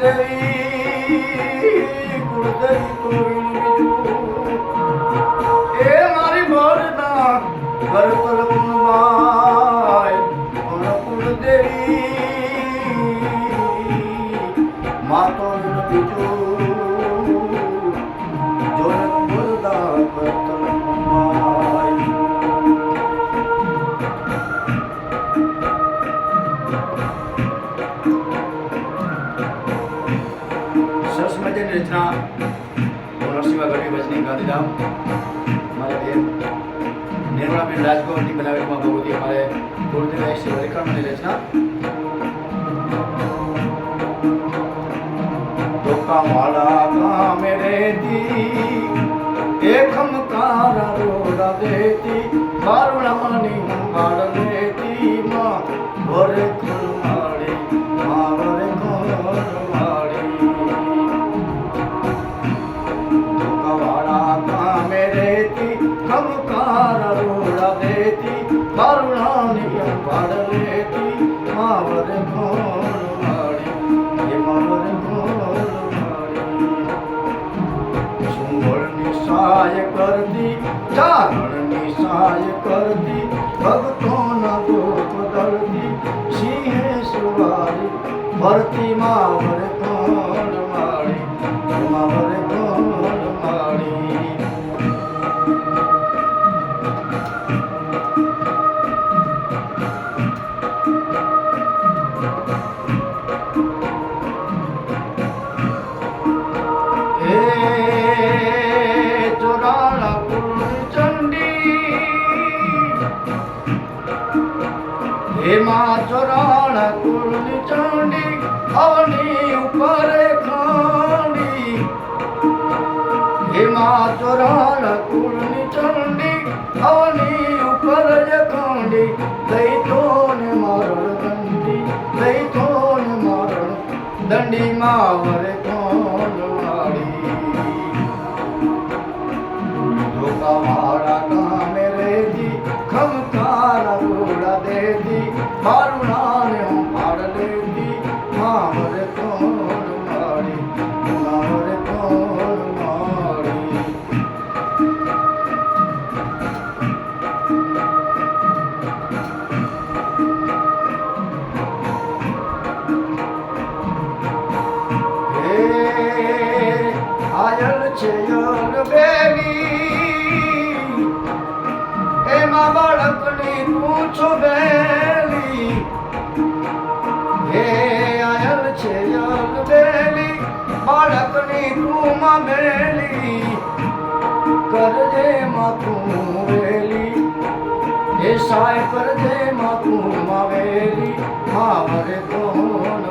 કુળદેવી કુળદેવી તોરી એ મારી મોરના ઘર તરફ માય કુળદેવી. માતો બીજું નરસિંહ ગઢવી વચની ગાંધીધામ મારા બેન નિર્મળાબેન રાજગોરની બનાવેલીમાં ભગવતી અમારે ગુરુદેવ શ્રી હરિકરણની રચના. ધોકા વાળા ગામે રહેતી એ ખમકારા રોડા દેતી. સહાય કરતી ચારણની સહાય કરતી ભક્તોના દુઃખ દર્દી સિંહે સુવારી ભરતી માવર હે માં ચોરાળા કુળ ચંડી, અવની ઉપર ખાંડી. હે માં ચોરાળા કુળ ચંડી, અવની ઉપર ખાંડી. લઈ તો ને મારણ દંડી, લઈ તો ને મારણ દંડી માવર દેતી બારુણાને હું પાડ મારી માવર કોણ મારી? હે, આયલ છે યલ એમાં બાળકની પૂછો બેલી બાળકની તું મેલી કરજે માતું વેલી એ સાય કરજે માતું માવેલી. માવરે કોણ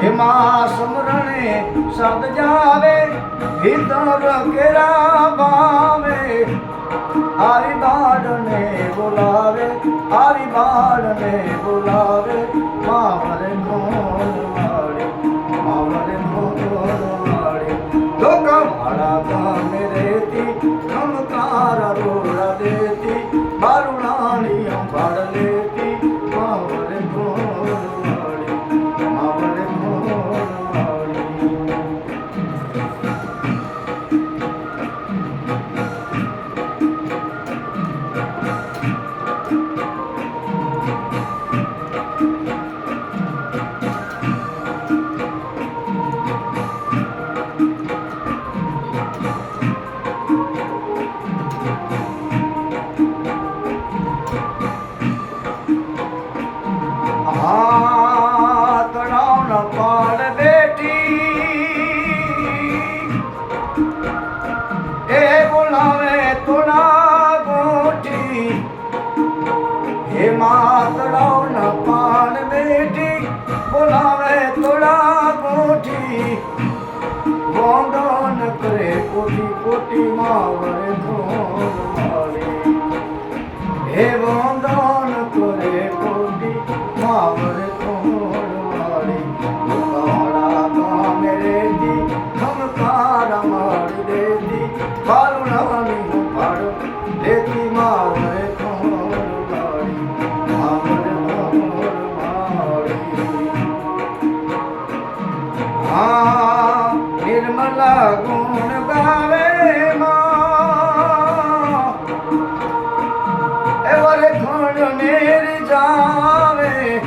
હે માં સમરણે સાત જાવે ભીતર કેરા ભાવે. આરી બાળને બોલાવે આરી બાળને બોલાવે માવરે કોના ગોઠી હે માતડાઓ ના પાન બેઠી બોલાવે તોડા ગોઠી ગોંડોન કરે કોટી કોટી માં વરે ધોવાળી. હે આ નિર્મલા ગુણ ગાવે માં. એ વરે ખંડ નેર જાવે.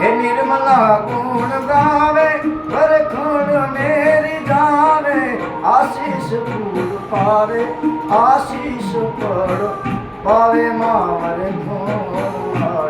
હે નિર્મલા ગુણ ગાવે, વરે ખંડ નેર જાવે. આશીષ પૂર પારે આશીષ પર પાવે માવર ઘોડાડી Bye.